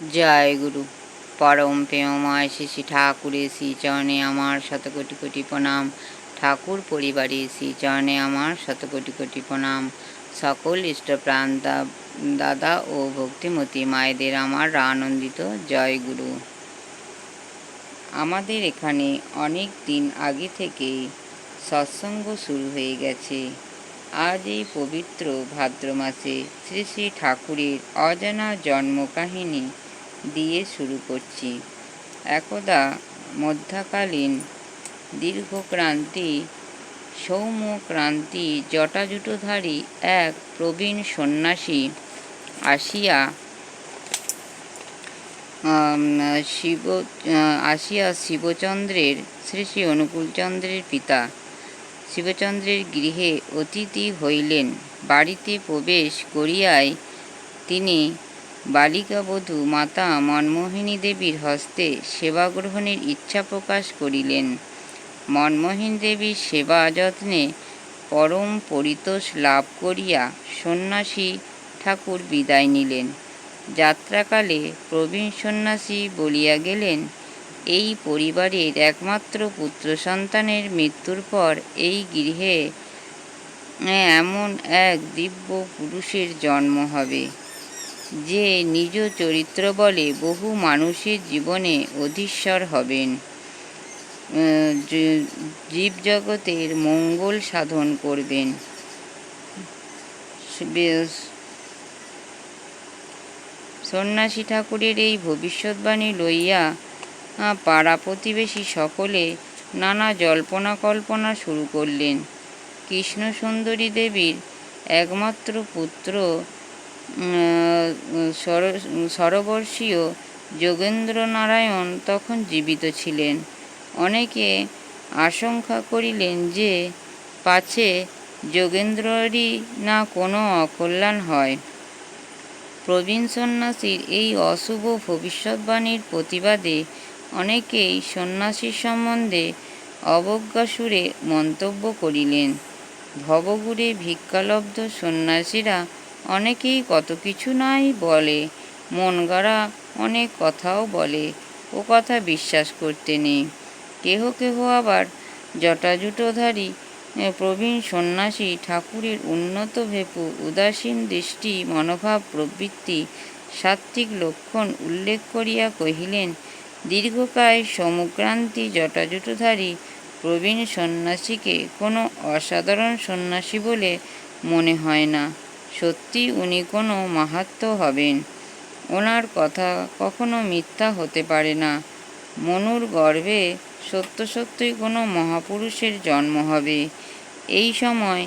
জয় গুরু। পরম প্রেমময় শ্রী শ্রী ঠাকুরের শ্রীচরণে আমার শত কোটি কোটি প্রণাম। ঠাকুর পরিবারের শ্রীচরণে আমার শত কোটি কোটি প্রণাম। সকল ইষ্টপ্রাণ দাদা ও ভক্তিমতী মায়েদের আমার আনন্দিত জয় গুরু। আমাদের এখানে অনেক দিন আগে থেকেই সৎসঙ্গ শুরু হয়ে গেছে। আজ এই পবিত্র ভাদ্র মাসে শ্রী শ্রী ঠাকুরের অজানা জন্মকাহিনী দিয়ে শুরু করছি। একদা মধ্যাকালীন দীর্ঘক্রান্তি, সৌম্যক্রান্তি জটাজুটোধারী এক প্রবীণ সন্ন্যাসী আসিয়া শিব, আসিয়া শিবচন্দ্রের, শ্রী শ্রী অনুকূলচন্দ্রের পিতা। শিবচন্দ্রের গৃহে অতিথি হইলেন। বাড়িতে প্রবেশ করিয়াই তিনি বালিকাবধূ মাতা মনমোহিনী দেবীর হস্তে সেবা গ্রহণের ইচ্ছা প্রকাশ করিলেন। মনমোহিনী দেবীর সেবা যত্নে পরম পরিতোষ লাভ করিয়া সন্ন্যাসী ঠাকুর বিদায় নিলেন। যাত্রাকালে প্রবীণ সন্ন্যাসী বলিয়া গেলেন, এই পরিবারের একমাত্র পুত্র সন্তানের মৃত্যুর পর এই গৃহে এমন এক দিব্য পুরুষের জন্ম হবে। যে নিজ চরিত্র বলে বহু মানুষের জীবনে অধীশ্বর হবেন। জীবজগতের মঙ্গল সাধন করবেন। সন্ন্যাসী ঠাকুরের এই ভবিষ্যৎবাণী লইয়া পাড়া প্রতিবেশী সকলে নানা জল্পনা কল্পনা শুরু করলেন। কৃষ্ণ সুন্দরী দেবীর একমাত্র পুত্র সরবর্ষীয় যোগেন্দ্রনারায়ণ তখন জীবিত ছিলেন। অনেকে আশঙ্কা করিলেন যে পাছে যোগেন্দ্ররই না কোনো অকল্যাণ হয়। প্রবীণ সন্ন্যাসীর এই অশুভ ভবিষ্যৎবাণীর প্রতিবাদে অনেকেই সন্ন্যাসীর সম্বন্ধে অবজ্ঞা সুরে মন্তব্য করিলেন। ভবঘুরে ভিক্ষালব্ধ সন্ন্যাসীরা অনেকেই কত কিছু নাই বলে, মন গড়া অনেক কথাও বলে, ও কথা বিশ্বাস করতে নেই। কেহ কেহ আবার জটাজুটোধারী প্রবীণ সন্ন্যাসী, ঠাকুরের উন্নত ভেপু, উদাসীন দৃষ্টি, মনোভাব প্রবৃত্তি, সাত্ত্বিক লক্ষণ উল্লেখ করিয়া কহিলেন, দীর্ঘকায় সমুক্রান্তি জটাজুটোধারী প্রবীণ সন্ন্যাসীকে কোনো অসাধারণ সন্ন্যাসী বলে মনে হয় না। সত্যি উনি কোনো মাহাত্ম হবেন। ওনার কথা কখনো মিথ্যা হতে পারে না। মনুর গর্ভে সত্য সত্যই কোনো মহাপুরুষের জন্ম হবে। এই সময়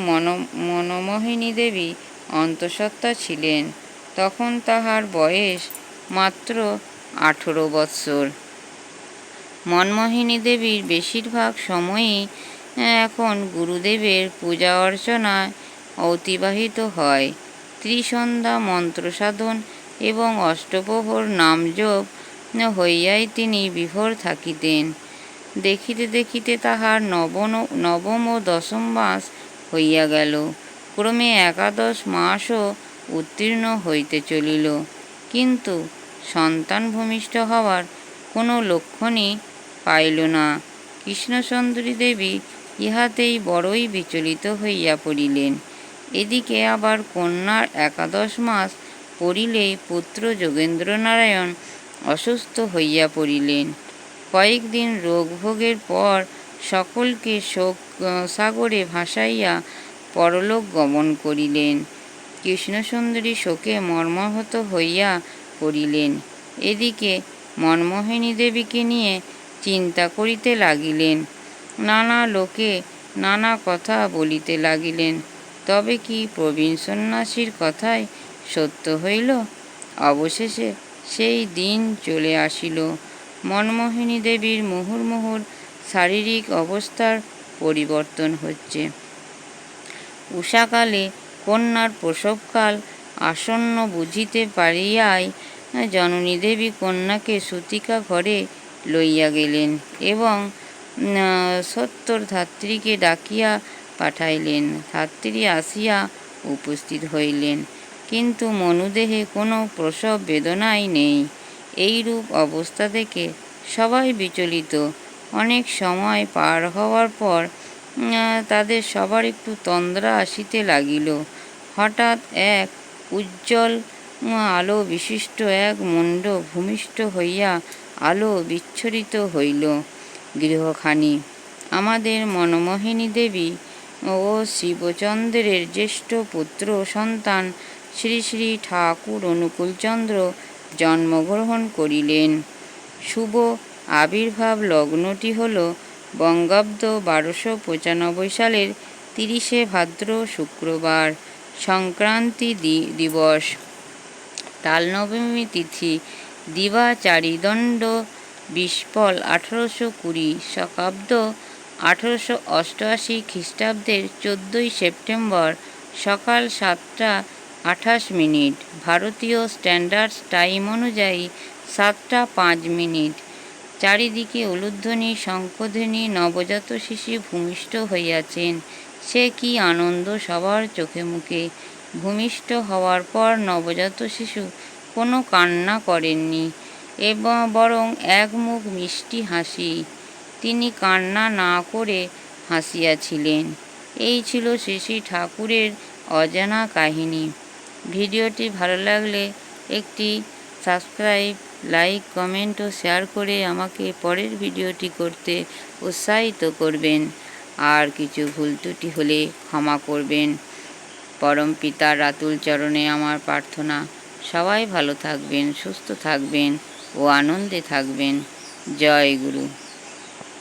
মন, মনমোহিনী দেবী অন্তঃসত্ত্বা ছিলেন। তখন তাহার বয়স মাত্র আঠেরো বৎসর। মনমোহিনী দেবীর বেশিরভাগ সময়ই এখন গুরুদেবের পূজা অর্চনায় অতিবাহিত হয়। ত্রিসন্ধ্যা মন্ত্র সাধন এবং অষ্টপ্রহর নামজপ হইয়াই তিনি বিভোর থাকিতেন। দেখিতে দেখিতে তাহার নবন, নবম ও দশম মাস হইয়া গেল। ক্রমে একাদশ মাসও উত্তীর্ণ হইতে চলিল। কিন্তু সন্তান ভূমিষ্ঠ হওয়ার কোনো লক্ষণই পাইল না। কৃষ্ণচন্দ্রী দেবী ইহাতেই বড়ই বিচলিত হইয়া পড়িলেন। এদিকে আবার কন্যার একাদশ মাস পড়িলেই পুত্র যোগেন্দ্রনারায়ণ অসুস্থ হইয়া পড়িলেন। কয়েকদিন রোগভোগের পর সকলকে শোক সাগরে ভাসাইয়া পরলোক গমন করিলেন। কৃষ্ণসুন্দরী শোকে মর্মাহত হইয়া পড়িলেন। এদিকে মনমোহিনী দেবীকে নিয়ে চিন্তা করিতে লাগিলেন। নানা লোকে নানা কথা বলিতে লাগিলেন। তবে কি প্রবীণ সন্ন্যাসীর কথাই সত্য হইল? অবশেষে সেই দিন চলে আসিল। মনমোহিনী দেবীর মুহুর্মুহুর শারীরিক অবস্থার পরিবর্তন হচ্ছে। উষাকালে কন্যার প্রসবকাল আসন্ন বুঝিতে পারিয়াই জননী দেবী কন্যাকে সুতিকা ঘরে লইয়া গেলেন এবং সত্তর ধাত্রীকে ডাকিয়া পাঠাইলেন। ধাত্রী আসিয়া উপস্থিত হইলেন। কিন্তু মনুদেহে কোনো প্রসব বেদনাই নেই। এইরূপ অবস্থা থেকে সবাই বিচলিত। অনেক সময় পার হওয়ার পর তাদের সবার একটু তন্দ্রা আসিতে লাগিল। হঠাৎ এক উজ্জ্বল আলো বিশিষ্ট এক মুণ্ড ভূমিষ্ঠ হইয়া আলো বিচ্ছরিত হইল। গৃহখানি। আমাদের মনমোহিনী দেবী ও শিবচন্দ্রের জ্যেষ্ঠ পুত্র সন্তান, শ্রী শ্রী ঠাকুর অনুকূলচন্দ্র জন্মগ্রহণ করিলেন। শুভ আবির্ভাব লগ্নটি হল বঙ্গাব্দ বারোশো পঁচানব্বই সালের তিরিশে ভাদ্র শুক্রবার, সংক্রান্তি দিবস। তালনবমী তিথি দিবা চারিদণ্ড বিস্পল আঠারোশো কুড়ি শকাব্দ আঠারোশো অষ্টআশি খ্রিস্টাব্দের চোদ্দোই সেপ্টেম্বর সকাল সাতটা আঠাশ মিনিট। ভারতীয় স্ট্যান্ডার্ড টাইম অনুযায়ী সাতটা পাঁচ মিনিট। চারিদিকে উলুধ্বনি শঙ্কধ্বনি নবজাত শিশু ভূমিষ্ঠ হইয়াছেন। সে কি আনন্দ সবার চোখে মুখে? ভূমিষ্ঠ হওয়ার পর নবজাত শিশু কোনো কান্না করেননি, এবং, বরং এক মুখ মিষ্টি হাসি। তিনি কান্না না করে হাসিয়াছিলেন। এই ছিল শ্রী ঠাকুরের অজানা কাহিনী। ভিডিওটি ভালো লাগলে একটি সাবস্ক্রাইব, লাইক, কমেন্ট ও শেয়ার করে আমাকে পরের ভিডিওটি করতে উৎসাহিত করবেন। আর কিছু ভুল ত্রুটি হলে ক্ষমা করবেন। পরম পিতার রাতুল চরণে আমার প্রার্থনা। সবাই ভালো থাকবেন, সুস্থ থাকবেন ও আনন্দে থাকবেন। জয় গুরু।